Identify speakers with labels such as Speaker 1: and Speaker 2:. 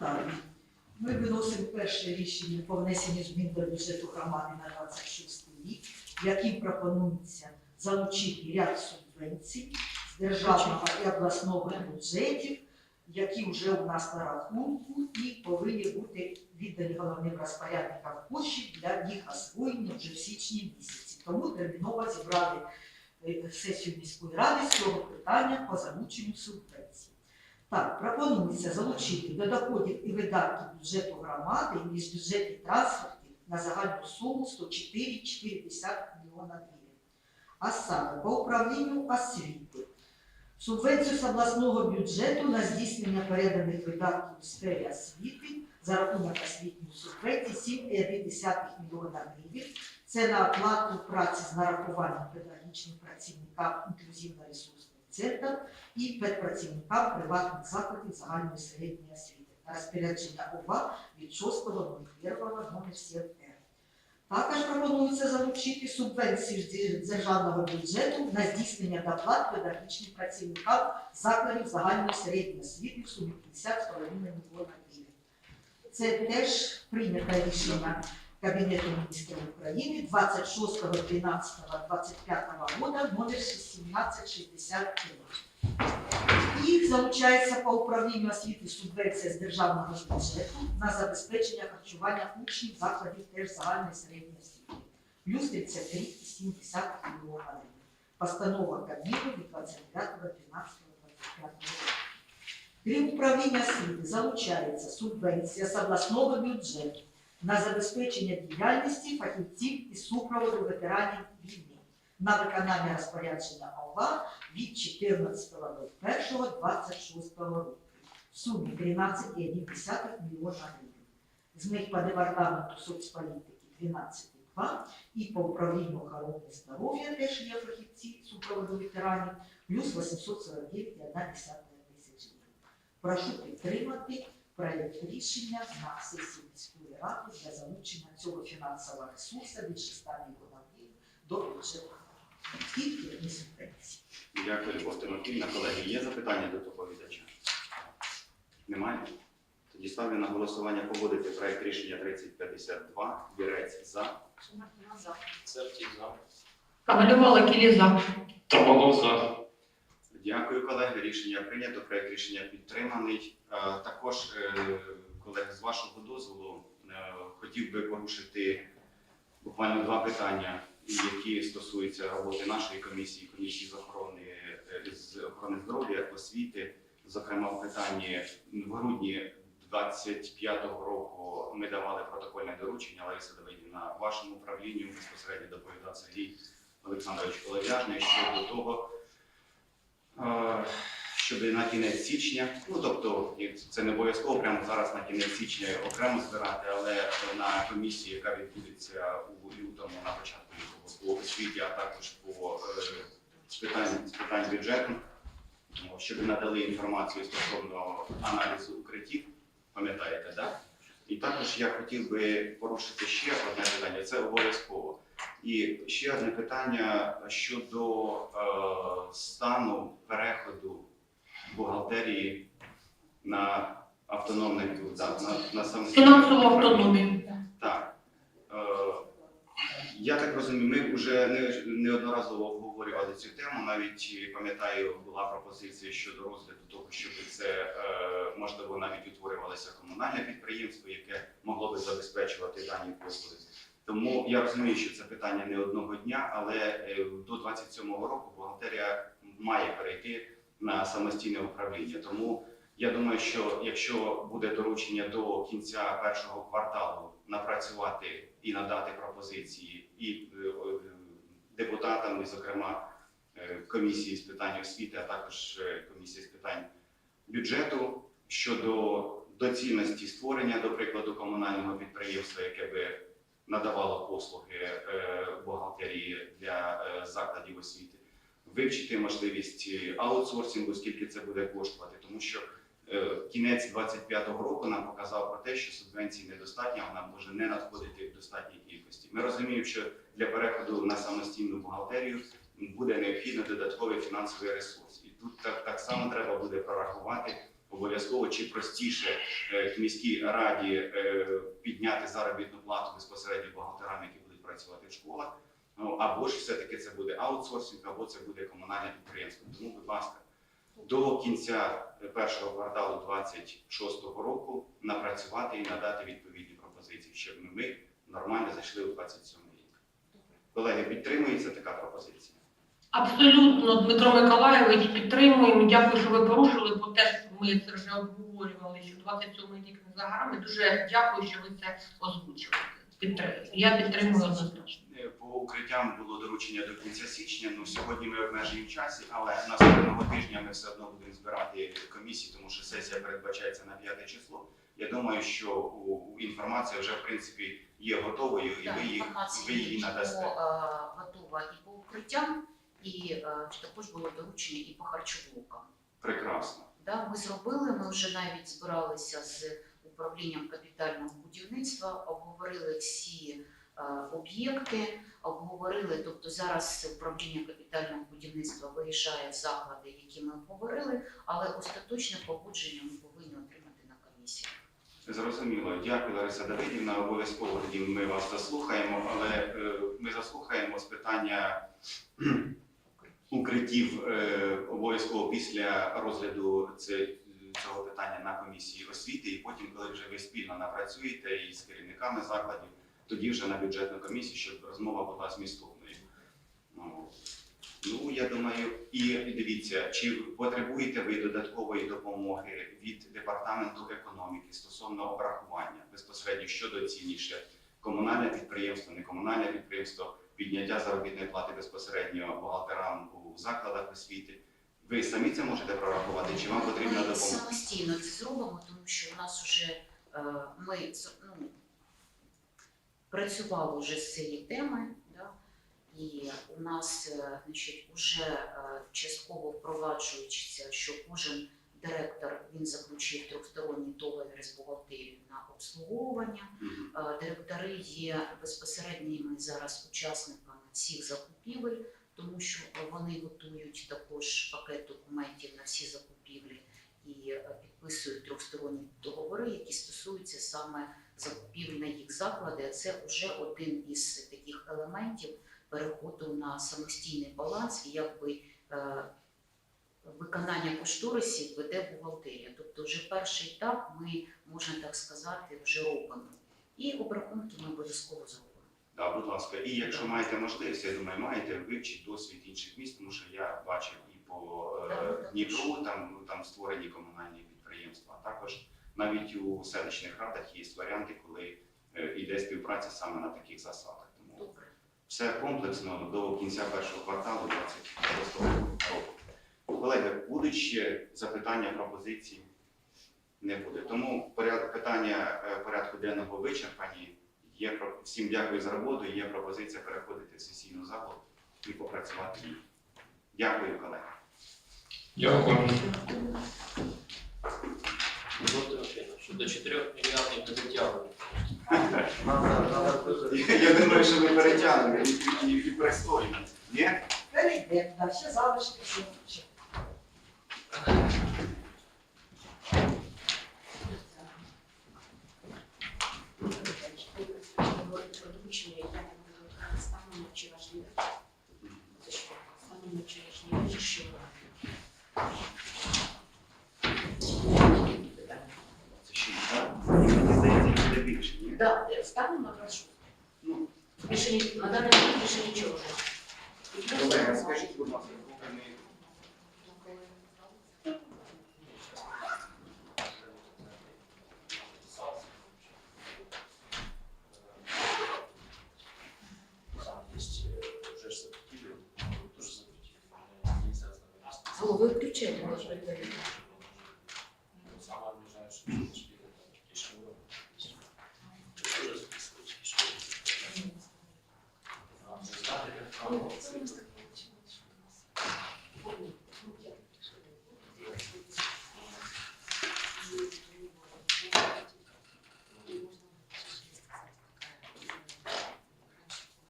Speaker 1: депутатів. Ми виносимо перше рішення по внесенню змін до бюджету громади на 26 рік, яким пропонується залучити ряд субвенцій з державного і обласного бюджетів, які вже у нас на рахунку і повинні бути віддані головним розпорядникам коштів для їх освоєння вже в січні місяці. Тому терміново зібрали е, сесію міської ради з цього питання по залученню субвенцій. Так, пропонується залучити до доходів і видатків бюджету громади і міжбюджетних трансфертів на загальну суму 104,4 мільйона гривень. А саме по управлінню освіти. Субвенцію з обласного бюджету на здійснення переданих видатків у сфері освіти за рахунок освітньої субвенції 7,1 мільйона гривень. Це на оплату праці з нарахуванням педагогічним працівникам інклюзивно-ресурсних центрів і педпрацівникам приватних закладів загальної середньої освіти. Розпорядження ОВА від 6.01 номер 7 Також пропонується залучити субвенцію з державного бюджету на здійснення доплат педагогічним працівникам закладів загальної середньої освіти в сумі 50,5 мільйона гривень. Це теж прийнято рішення Кабінету міністрів України 26.12.25 года номер 1763. Їх залучається по управлінну освіти субвенція з державного бюджету на забезпечення харчування учнів закладів теж загальної середньої освіти. Плюс 33,7 мільйона гривень. Постанова Кабміну від 29.12.25 року. Крім управління освіти залучається субвенція з обласного бюджету на забезпечення діяльності фахівців із супроводу ветеранів війни на виконання розпорядження ОВА від 14.01.26 року в сумі 13,1 мільйона гривень. З них по департаменту соцполітики 12,2 і по управлінню охорони здоров'я теж є фахівці супроводу ветеранів плюс 849,1 тисяч гривень. Прошу підтримати проєкт рішення на сесії міської ради для залучення цього фінансового ресурсу від 6 мільйонів гривень до бюджету. Тільки не субвенції.
Speaker 2: Дякую, Любов Тимофіївна. Колеги, є запитання до доповідача? Немає? Тоді ставлю на голосування погодити проект рішення 3052. Бірець за.
Speaker 3: Церків за. Сертій за.
Speaker 4: Ковальова Лакілі
Speaker 3: Табалов за.
Speaker 2: Дякую, колеги. Рішення прийнято. Проект рішення підтриманий. Е, Також, е, колеги, з вашого дозволу, е, хотів би порушити буквально два питання, які стосуються роботи нашої комісії, комісії з охорони з охорони здоров'я, освіти. Зокрема, в питанні в грудні 25-го року ми давали протокольне доручення Лариса Давидівна вашому управлінню безпосередньо доповідав Сергій Олександрович Колодяжний щодо того, щоб на кінець січня, ну тобто це не обов'язково прямо зараз на кінець січня окремо збирати, але на комісії, яка відбудеться у лютому на початку лютого по освіті, а також по е, питань питань бюджету, щоб надали інформацію стосовно аналізу укриттів, пам'ятаєте, так? І також я хотів би порушити ще одне питання, це обов'язково. І ще одне питання щодо е, стану переходу бухгалтерії на автономний да, на, на.
Speaker 4: Фінансову автономію.
Speaker 2: Так. Е, я так розумію, ми вже не, неодноразово обговорювали цю тему. Навіть пам'ятаю, була пропозиція щодо розгляду того, щоб це е, можливо навіть утворювалося комунальне підприємство, яке могло би забезпечувати дані послуги. Тому я розумію, що це питання не одного дня, але е, до 27-го року бухгалтерія має перейти на самостійне управління. Тому я думаю, що якщо буде доручення до кінця першого кварталу напрацювати і надати пропозиції і е, е, депутатам, і, зокрема комісії з питань освіти, а також комісії з питань бюджету щодо доцільності створення, до прикладу, комунального підприємства, яке би надавало послуги е, бухгалтерії для е, закладів освіти, вивчити можливість е, аутсорсингу, скільки це буде коштувати, тому що кінець 25-го року нам показав про те, що субвенцій недостатньо, вона може не надходити в достатній кількості. Ми розуміємо, що для переходу на самостійну бухгалтерію буде необхідно додатковий фінансовий ресурс, і тут так, так само треба буде прорахувати обов'язково чи простіше е, міській раді е, підняти заробітну плату безпосередньо бухгалтерам, які будуть працювати в школах. Ну, або ж все-таки це буде аутсорсинг, або це буде комунальне підприємство. Тому, будь ласка, до кінця першого кварталу 26-го року напрацювати і надати відповідні пропозиції, щоб ми нормально зайшли у 27 рік. Колеги, підтримується така пропозиція?
Speaker 4: Абсолютно, Дмитро Миколаєвич, підтримуємо. Дякую, що ви порушили, бо теж ми це вже обговорювали, що 27 рік не за горами. Дуже дякую, що ви це озвучили. Підтримую. Я підтримую однозначно.
Speaker 2: Е, По укриттям було доручення до кінця січня. Ну сьогодні ми обмежуємо в часі, але наступного тижня ми все одно будемо збирати комісії, тому що сесія передбачається на 5 число. Я думаю, що інформація вже в принципі є готовою, і
Speaker 5: Так,
Speaker 2: ви, її, ви її надасте.
Speaker 5: е, готова і по укриттям, і е, також було доручення і по харчоблокам.
Speaker 2: Прекрасно.
Speaker 5: Да, ми зробили, ми вже навіть збиралися з управлінням капітального будівництва, обговорили всі е, об'єкти, обговорили, тобто зараз управління капітального будівництва виїжджає в заклади, які ми обговорили, але остаточне погодження ми повинні отримати на комісії.
Speaker 2: Зрозуміло. Дякую, Лариса Давидівна. Обов'язково ми вас заслухаємо, але е, ми заслухаємо з питання укриттів е, обов'язково після розгляду цього питання на комісії освіти, і потім, коли вже ви спільно напрацюєте із керівниками закладів, тоді вже на бюджетну комісію, щоб розмова була змістовною. Ну, Ну, я думаю, і дивіться, чи потребуєте ви додаткової допомоги від департаменту економіки стосовно обрахування безпосередньо що доцільніше комунальне підприємство, не комунальне підприємство, підняття заробітної плати безпосередньо бухгалтерам закладах освіти. Ви самі це можете прорахувати, чи вам потрібна
Speaker 5: Ми самостійно це зробимо, тому що у нас вже е, ми ну, працювали вже з цієї теми, да, і у нас е, значить, вже е, частково впроваджується, що кожен директор він заключив трьохсторонній договір з бухгалтерією на обслуговування. Директори є безпосередніми зараз учасниками цих закупівель, тому що вони готують також пакет документів на всі закупівлі і е, підписують трьохсторонні договори, які стосуються саме закупівель на їх заклади. Це вже один із таких елементів переходу на самостійний баланс і якби е, виконання кошторисів веде бухгалтерія. Тобто, вже перший етап ми можна так сказати вже робимо. І обрахунки ми обов'язково зробимо.
Speaker 2: Да, будь ласка. І якщо маєте можливість, я думаю, маєте вивчити досвід інших міст, тому що я бачив і по е, Дніпру, там, там створені комунальні підприємства. А також навіть у селищних радах є варіанти, коли е, йде співпраця саме на таких засадах. Тому
Speaker 5: Добре.
Speaker 2: все комплексно до кінця першого кварталу 26 року. Колеги, будуть ще запитання, пропозиції? Не буде. Тому поряд- питання е, порядку денного вичерпані. Є всім дякую за роботу. Є пропозиція переходити в сесійну залу і попрацювати. ній. Дякую, колеги.
Speaker 3: Дякую. Щодо 4 мільярдів не дотягує.
Speaker 2: Я думаю, що ми перетягнемо і, і. Ні?
Speaker 1: Перейдемо, да, ще залишки.
Speaker 6: Да, станом на 26.
Speaker 2: Ну,
Speaker 6: Більше ні- на даний момент більше нічого вже. І плюс
Speaker 2: колеги,
Speaker 6: там,
Speaker 2: скажіть, будь ласка, поки ми
Speaker 6: Голови включайте, може бути.
Speaker 3: Саме ближайше.